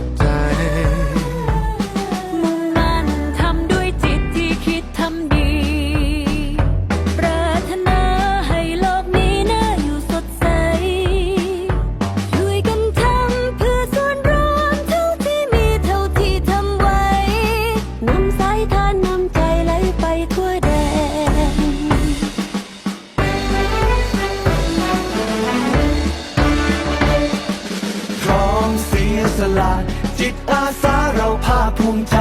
ข เสียสละ จิตอาสาเราภาคภูมิใจ